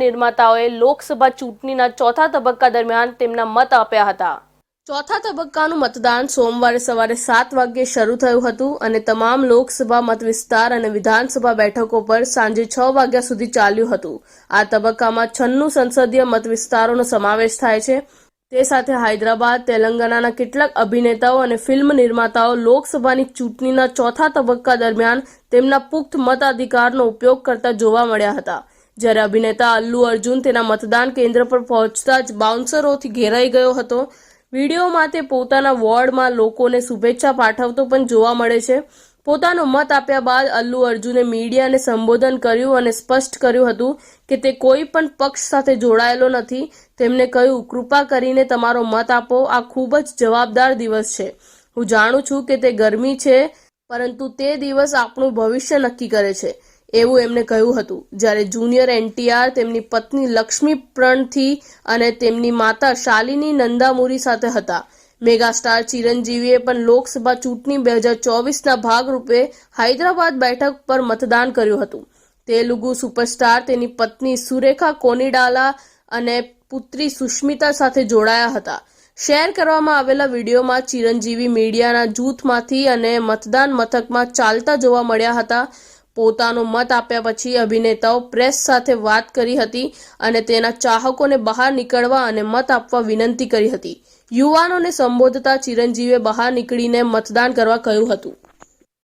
નિર્માતાઓએ લોકસભા ચૂંટણીના ચોથા તબક્કા દરમિયાન તેમના મત આપ્યા હતા. ચોથા તબક્કાનું મતદાન સોમવારે સવારે સાત વાગ્યે શરૂ થયું હતું અને તમામ લોકસભા મત વિસ્તાર અને વિધાનસભા બેઠકો પર સાંજે છ વાગ્યા સુધી ચાલ્યું હતું. આ તબક્કામાં છન્નું સંસદીય મત વિસ્તારોનો સમાવેશ થાય છે. તે સાથે હૈદરાબાદ તેલંગાણાના કેટલાક અભિનેતાઓ અને ફિલ્મ નિર્માતાઓ લોકસભાની ચૂંટણીના ચોથા તબક્કા દરમિયાન તેમના પુખ્ત મતાધિકારનો ઉપયોગ કરતા જોવા મળ્યા હતા. જ્યારે અભિનેતા અલ્લુ અર્જુન તેના મતદાન કેન્દ્ર પર પહોંચતા જ બાઉન્સરોથી ઘેરાઈ ગયો હતો. વિડીયોમાં તે પોતાના વોર્ડમાં લોકોને શુભેચ્છા પાઠવતો પણ જોવા મળે છે. પોતાનો મત આપ્યા બાદ અલ્લુ અર્જુને મીડિયાને સંબોધન કર્યું અને સ્પષ્ટ કર્યું હતું કે તે કોઈ પણ પક્ષ સાથે જોડાયેલો નથી. તેમણે કહ્યું, કૃપા કરીને તમારો મત આપો. આ ખૂબ જ જવાબદાર દિવસ છે. હું જાણું છું કે તે ગરમી છે, પરંતુ તે દિવસ આપણું ભવિષ્ય નક્કી કરે છે. એવું એમણે કહ્યું હતું. જ્યારે જુનિયર એનટીઆર તેમની પત્ની લક્ષ્મી પ્રણથી અને તેમની માતા શાલિની નંદામુરી સાથે હતા. મેગાસ્ટાર ચિરંજીવીએ પણ લોકસભા ચૂંટણી બે હજાર ચોવીસના ભાગરૂપે હૈદરાબાદ બેઠક પર મતદાન કર્યું હતું. તેલુગુ સુપરસ્ટાર તેની પત્ની સુરેખા કોનિડાલા અને પુત્રી સુષ્મિતા સાથે જોડાયા હતા. શેર કરવામાં આવેલા વિડીયોમાં ચિરંજીવી મીડિયાના જૂથમાંથી અને મતદાન મથકમાં ચાલતા જોવા મળ્યા હતા. પોતાનો મત આપ્યા પછી અભિનેતાઓ પ્રેસ સાથે વાત કરી હતી અને તેના ચાહકોને બહાર નીકળવા અને મત આપવા વિનંતી કરી હતી. યુવાનોને સંબોધતા ચિરંજીવે બહાર નીકળીને મતદાન કરવા કહ્યું હતું.